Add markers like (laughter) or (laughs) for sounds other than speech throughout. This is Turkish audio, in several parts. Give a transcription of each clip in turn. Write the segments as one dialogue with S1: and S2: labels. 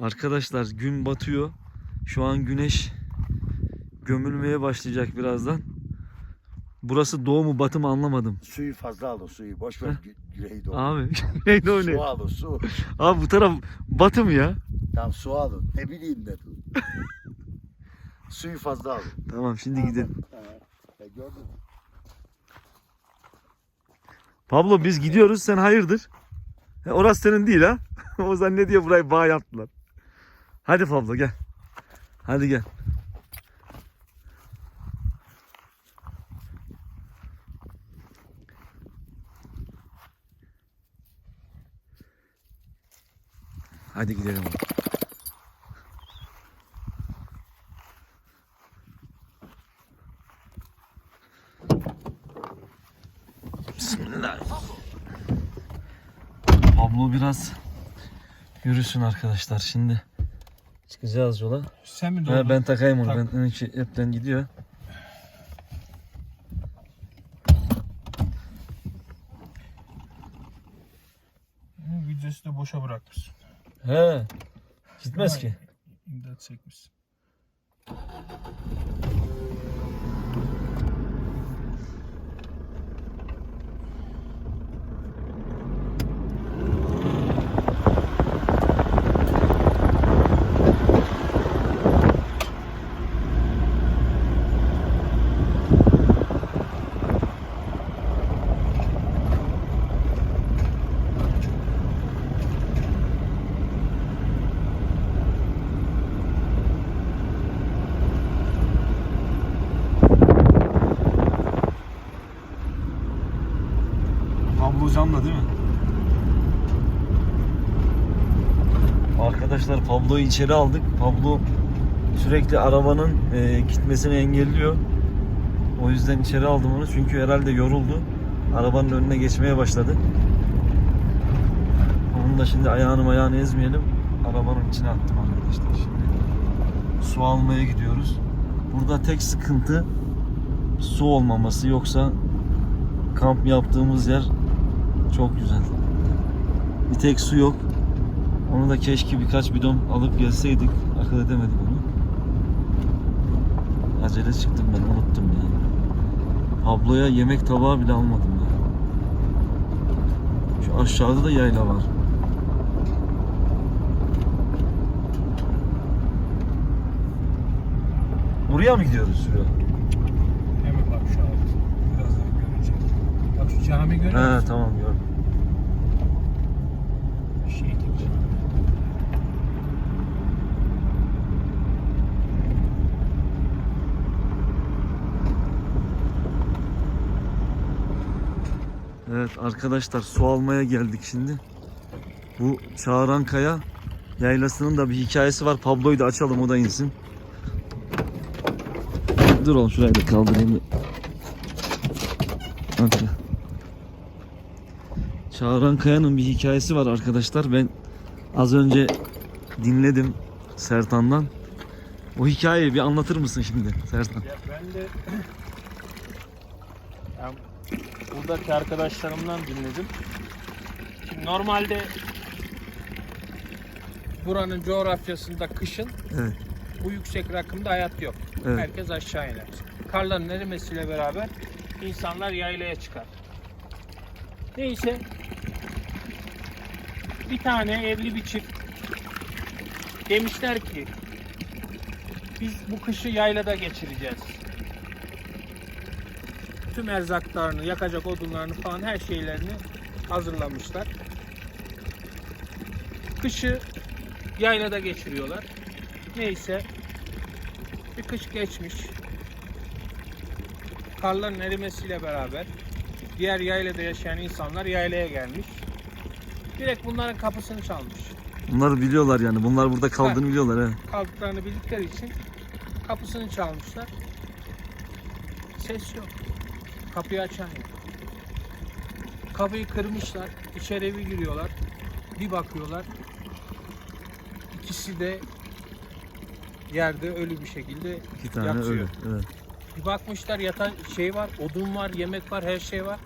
S1: Arkadaşlar gün batıyor. Şu an güneş gömülmeye başlayacak birazdan. Burası doğu mu batı mı anlamadım.
S2: Suyu fazla al o suyu. Boş ver gü- güneydoğu.
S1: Abi (laughs) neydi o
S2: Su
S1: ne?
S2: al o su.
S1: Abi bu taraf batı mı ya?
S2: Tamam su alın. Ne bileyim dedim. (laughs) Suyu fazla al.
S1: Tamam şimdi gidelim.
S2: E, gördün mü?
S1: Pablo biz gidiyoruz sen hayırdır? He, orası senin değil ha? (laughs) o zannediyor burayı bağ yaptılar. Hadi Pablo gel. Hadi gel. Hadi gidelim. Bismillah. Pablo biraz yürüsün arkadaşlar şimdi. Çıkacağız yola.
S3: Sen mi
S1: Ha, ben takayım onu.
S3: Tak.
S1: Ben önce hepten gidiyor.
S3: Videosu da boşa bırakmışsın.
S1: He. Gitmez ki.
S3: İmdat çekmişsin.
S1: Pablo canlı değil mi? Arkadaşlar Pablo'yu içeri aldık. Pablo sürekli arabanın e, gitmesini engelliyor. O yüzden içeri aldım onu çünkü herhalde yoruldu. Arabanın önüne geçmeye başladı. Onun da şimdi ayağını ayağını ezmeyelim. Arabanın içine attım arkadaşlar şimdi. Su almaya gidiyoruz. Burada tek sıkıntı su olmaması yoksa kamp yaptığımız yer çok güzel. Bir tek su yok. Onu da keşke birkaç bidon alıp gelseydik. Akıl edemedik onu. Acele çıktım ben unuttum ya. Pablo'ya yemek tabağı bile almadım ya. Şu aşağıda da yayla var. Oraya mı gidiyoruz Sürüyor?
S3: Hemen bak şu an. Birazdan görünce. Bak şu cami görüyor
S1: He
S3: musun?
S1: tamam gördüm.
S3: Şehitlik cami.
S1: Evet arkadaşlar su almaya geldik şimdi. Bu Çağıran Kaya yaylasının da bir hikayesi var. Pablo'yu da açalım o da insin. Dur oğlum şurayı da kaldırayım. Hadi. Çağıran Kaya'nın bir hikayesi var arkadaşlar. Ben az önce dinledim Sertan'dan. O hikayeyi bir anlatır mısın şimdi Sertan?
S3: Ya ben de buradaki arkadaşlarımdan dinledim. Şimdi normalde buranın coğrafyasında kışın
S1: Evet.
S3: bu yüksek rakımda hayat yok.
S1: Evet.
S3: Herkes aşağı iner. Karların erimesiyle beraber insanlar yaylaya çıkar. Neyse bir tane evli bir çift demişler ki biz bu kışı yaylada geçireceğiz. Tüm erzaklarını, yakacak odunlarını falan her şeylerini hazırlamışlar. Kışı yaylada geçiriyorlar. Neyse bir kış geçmiş. Karların erimesiyle beraber diğer yaylada yaşayan insanlar yaylaya gelmiş. Direkt bunların kapısını çalmış.
S1: Bunları biliyorlar yani. Bunlar burada kaldığını biliyorlar he.
S3: Kaldıklarını bildikleri için kapısını çalmışlar. Ses yok. Kapıyı açan yok. Kapıyı kırmışlar. İçeri bir giriyorlar. Bir bakıyorlar. İkisi de yerde ölü bir şekilde
S1: İki tane
S3: Yatıyor.
S1: ölü. Evet.
S3: Bir bakmışlar yatan şey var, odun var, yemek var, her şey var.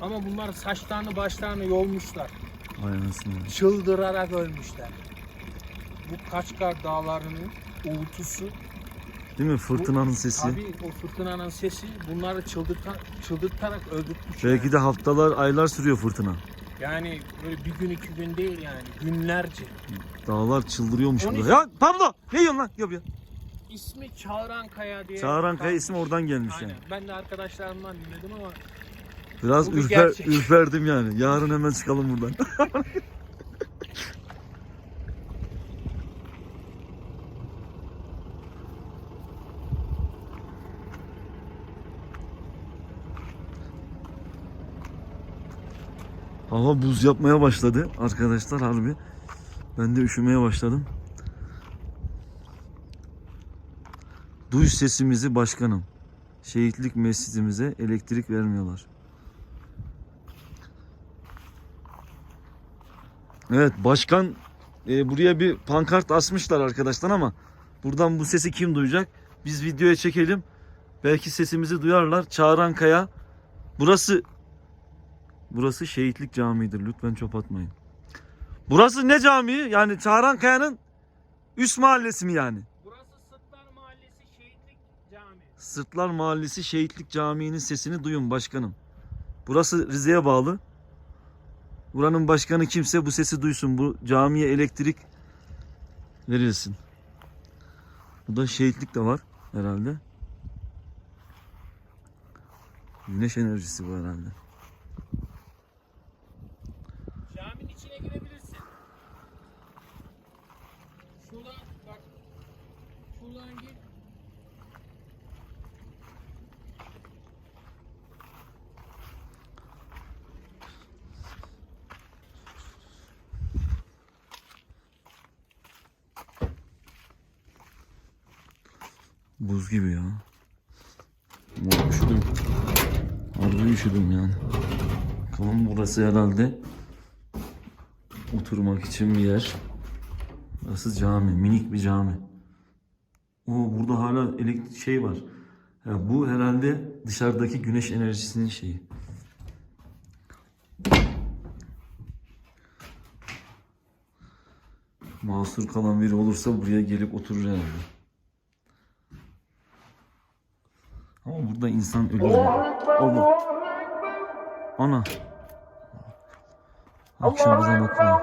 S3: Ama bunlar saçlarını başlarını yolmuşlar.
S1: Vay anasını.
S3: Çıldırarak ölmüşler. bu Kaçkar Dağları'nın uğultusu,
S1: Değil mi? Fırtınanın sesi.
S3: abi o fırtınanın sesi bunları çıldırtan, çıldırtarak öldürtmüş.
S1: Belki
S3: yani.
S1: de haftalar, aylar sürüyor fırtına.
S3: Yani böyle bir gün iki gün değil yani günlerce.
S1: Dağlar çıldırıyormuş
S3: On
S1: burada. Ya Pablo! Ne yiyorsun lan? Yap ya.
S3: İsmi Çağıran Kaya diye.
S1: Çağıran Kaya
S3: kalmış.
S1: ismi oradan gelmiş
S3: Aynen.
S1: yani.
S3: Ben de arkadaşlarımdan dinledim ama
S1: Biraz ürper,
S3: gerçek.
S1: ürperdim yani. Yarın hemen çıkalım buradan. (laughs) Hava buz yapmaya başladı arkadaşlar harbi. Ben de üşümeye başladım. Duy sesimizi başkanım. Şehitlik mescidimize elektrik vermiyorlar. Evet başkan e, buraya bir pankart asmışlar arkadaşlar ama buradan bu sesi kim duyacak? Biz videoya çekelim. Belki sesimizi duyarlar. Çağıran Kaya. Burası Burası Şehitlik Camii'dir. Lütfen çöp atmayın. Burası ne camii? Yani Çağıran Kaya'nın üst mahallesi mi yani?
S3: burası Sıtlar Mahallesi Şehitlik Camii.
S1: Sırtlar Mahallesi Şehitlik Camii'nin sesini duyun başkanım. Burası Rize'ye bağlı. Buranın başkanı kimse bu sesi duysun. Bu camiye elektrik verilsin. Burada şehitlik de var herhalde. Güneş enerjisi bu herhalde. Buz gibi ya. Üşüdüm. Harbi üşüdüm yani. Bakalım burası herhalde oturmak için bir yer. Burası cami. Minik bir cami. O burada hala elektrik şey var. Ya bu herhalde dışarıdaki güneş enerjisinin şeyi. Mahsur kalan biri olursa buraya gelip oturur herhalde. Ama burada insan ölür. Allah. Ana. Akşam ezan okunuyor.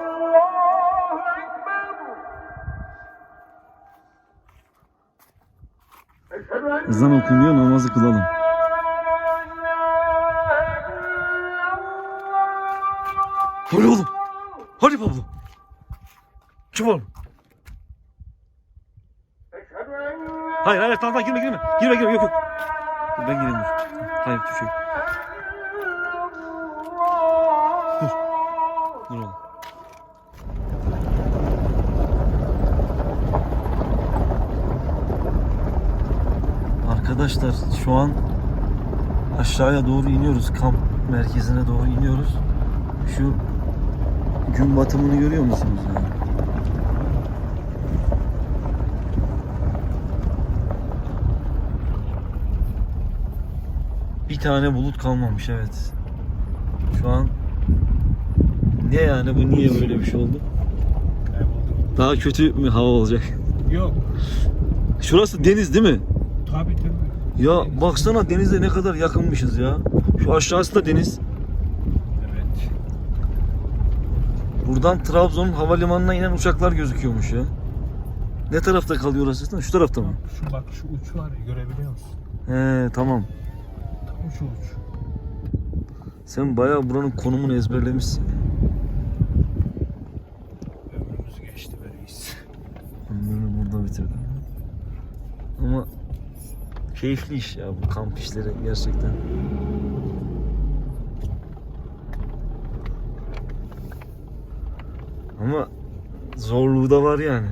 S1: Ezan okunuyor namazı kılalım. Hadi oğlum. Hadi Pablo. Çık oğlum. Hayır hayır tamam tamam girme girme. Girme girme yok yok. Dur, ben gireyim dur. Hayır dur şey. Dur. Dur oğlum. Arkadaşlar şu an aşağıya doğru iniyoruz. Kamp merkezine doğru iniyoruz. Şu gün batımını görüyor musunuz yani? Tane bulut kalmamış evet. Şu an ne yani bu niye böyle bir şey oldu? Daha kötü mü hava olacak?
S3: Yok.
S1: Şurası deniz değil mi?
S3: Tabii tabii.
S1: Ya baksana denize ne kadar yakınmışız ya. Şu aşağısı da deniz.
S3: Evet.
S1: Buradan Trabzon havalimanına inen uçaklar gözüküyormuş ya. Ne tarafta kalıyor orası? Şu tarafta mı?
S3: Şu bak şu uç var ya görebiliyor musun?
S1: He tamam.
S3: Şu uç.
S1: Sen bayağı buranın konumunu ezberlemişsin.
S3: Ömrümüz geçti be reis.
S1: Ömrümü burada bitirdim. Ama keyifli iş ya bu kamp işleri gerçekten. Ama zorluğu da var yani.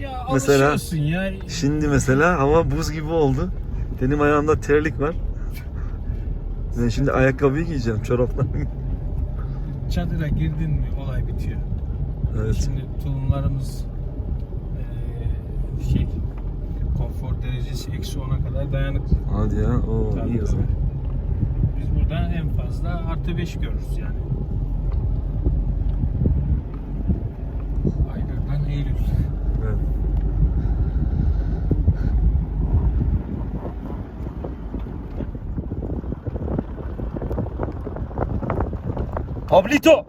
S3: Ya
S1: Mesela-
S3: ya.
S1: Şimdi mesela hava buz gibi oldu. Benim ayağımda terlik var. Ben şimdi ayakkabıyı giyeceğim, çoraplar.
S3: Çadıra girdin mi olay bitiyor.
S1: evet.
S3: Şimdi tulumlarımız eee, şey konfor derecesi eksi 10'a kadar dayanıklı.
S1: Hadi ya, o
S3: Tabii,
S1: iyi o zaman.
S3: Biz burada en fazla artı 5 görürüz yani. Aylardan Eylül.
S1: Evet. Pablito!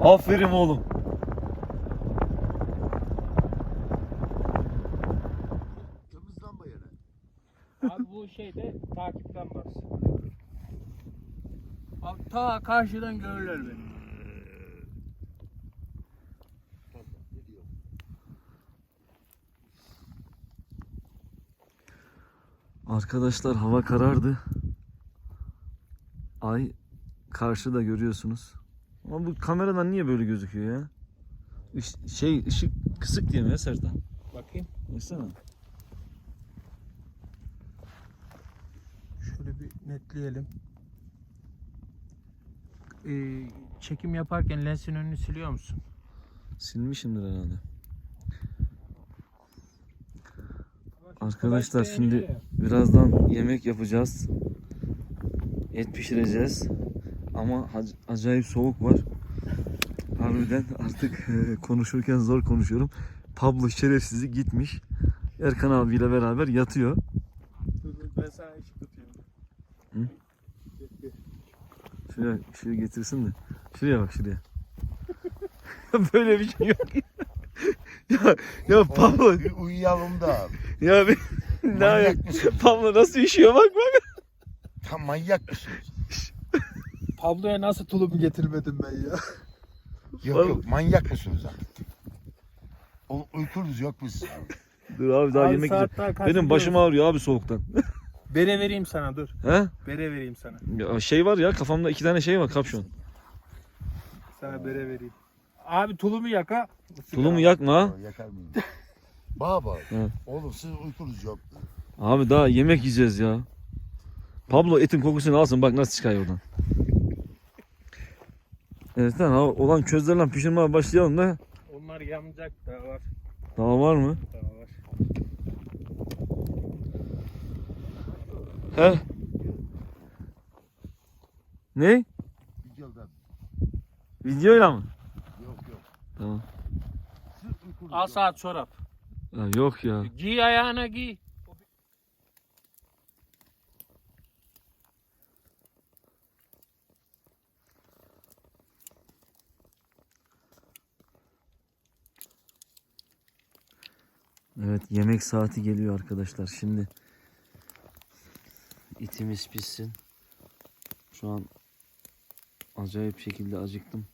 S1: Aferin oğlum.
S3: Abi bu şeyde takip lambası. Abi ta karşıdan görürler beni.
S1: Arkadaşlar hava karardı. Ay karşıda görüyorsunuz. Ama bu kameradan niye böyle gözüküyor ya? Iş- şey ışık kısık diye mi ya Sertan?
S3: Bakayım.
S1: Baksana.
S3: Şöyle bir netleyelim. Ee, çekim yaparken lensin önünü siliyor musun?
S1: Silmişimdir herhalde. Arkadaşlar şimdi birazdan yemek yapacağız. Et pişireceğiz. Ama acayip soğuk var. Harbiden artık (laughs) e, konuşurken zor konuşuyorum. Pablo şerefsizi gitmiş. Erkan abiyle beraber yatıyor.
S3: Ben sana ışık tutayım.
S1: Şuraya, şuraya getirsin de. Şuraya bak şuraya. (laughs) Böyle bir şey yok. (laughs) ya ya Pablo
S2: Bir uyuyalım da.
S1: ya bir ne ya? Pablo nasıl üşüyor bak bak.
S2: Tam manyak mısın?
S3: Pablo'ya nasıl tulumu getirmedim ben ya? (laughs)
S2: Yok yok manyak mısınız artık? O, uykunuz yok mu sizin?
S1: Dur abi daha
S3: Abi
S1: yemek
S3: saat
S1: yiyeceğim.
S3: kaç
S1: Benim
S3: biliyor
S1: başım
S3: musun?
S1: ağrıyor abi soğuktan. (laughs)
S3: Bere vereyim sana dur.
S1: He?
S3: Bere vereyim sana.
S1: Ya şey var ya kafamda iki tane şey var kapşon.
S3: Sana bere vereyim. Abi tulumu yaka.
S1: Tulumu yakma ha.
S2: Yakar mıyım? (laughs) Baba.
S1: Hı.
S2: Oğlum sizin uykunuz yok. mu?
S1: Abi daha yemek yiyeceğiz ya. Pablo etin kokusunu alsın bak nasıl çıkıyor oradan. Evet lan olan közlerle pişirmeye başlayalım da.
S3: Onlar yanacak da var.
S1: Daha var mı?
S3: Daha var.
S1: He? Ne?
S2: Videodan.
S1: Videoyla mı?
S2: Yok yok.
S1: Tamam.
S3: Saat çorap.
S1: Ya yok ya.
S3: Giy ayağına giy.
S1: Evet yemek saati geliyor arkadaşlar. Şimdi itimiz pişsin. Şu an acayip şekilde acıktım.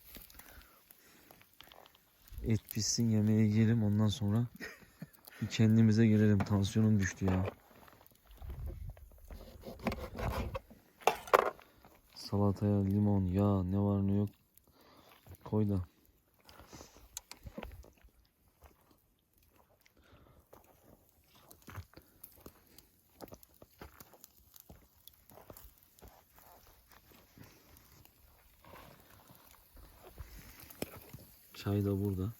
S1: Et pişsin yemeğe yiyelim ondan sonra kendimize gelelim. Tansiyonum düştü ya. Salataya limon, yağ ne var ne yok koy da. Çay da burada.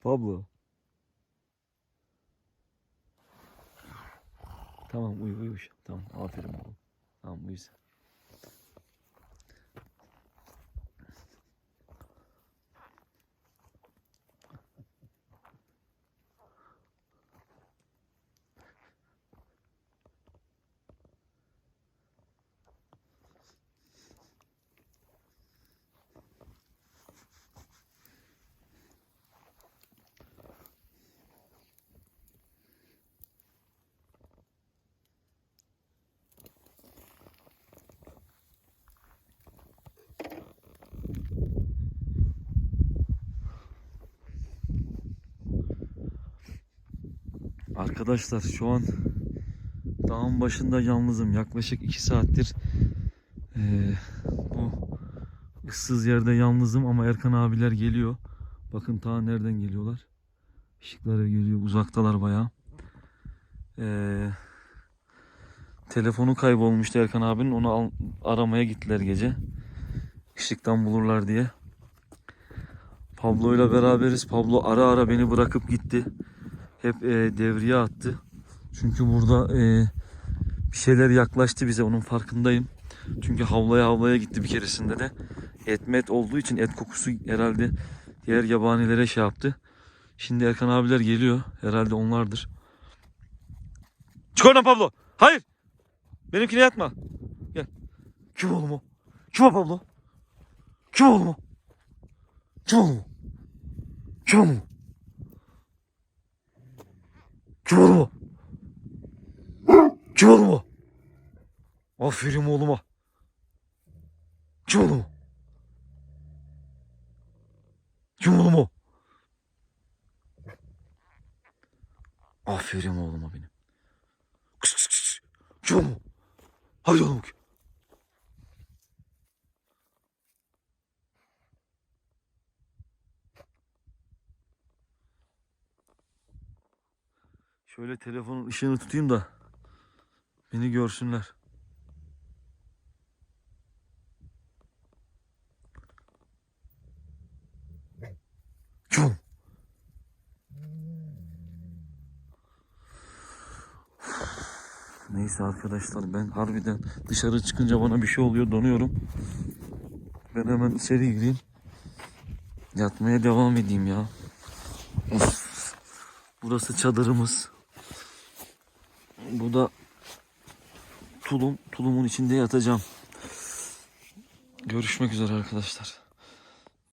S1: Pablo. Tamam uyu uyu. Tamam aferin oğlum. Tamam uyu sen. Arkadaşlar şu an dağın başında yalnızım. Yaklaşık 2 saattir eee, bu ıssız yerde yalnızım ama Erkan abiler geliyor. Bakın ta nereden geliyorlar. Işıkları geliyor. Uzaktalar bayağı. Eee, Telefonu kaybolmuştu Erkan abinin. Onu al- aramaya gittiler gece. Işıktan bulurlar diye. Pablo ile beraberiz. Pablo ara ara beni bırakıp gitti. Hep e, devriye attı. Çünkü burada e, bir şeyler yaklaştı bize. Onun farkındayım. Çünkü havlaya havlaya gitti bir keresinde de. Et met olduğu için et kokusu herhalde diğer yabanilere şey yaptı. Şimdi Erkan abiler geliyor. Herhalde onlardır. Çık oradan Pablo. Hayır. Benimkine yatma. Gel. Kim oğlum o? Kim o Pablo? Kim oğlum o? Kim oğlum o? Kim oğlum o? Kim oğlum o? Kim oğlum o? Aferin oğluma. Kim oğlum o? Kim oğlum o? Aferin oğluma benim. Kıs kıs kıs. Kim oğlum o? Hadi oğlum. Şöyle telefonun ışığını tutayım da beni görsünler. Neyse arkadaşlar ben harbiden dışarı çıkınca bana bir şey oluyor donuyorum. Ben hemen içeri gireyim. Yatmaya devam edeyim ya. Of. Burası çadırımız. Bu da tulum. Tulumun içinde yatacağım. Görüşmek üzere arkadaşlar.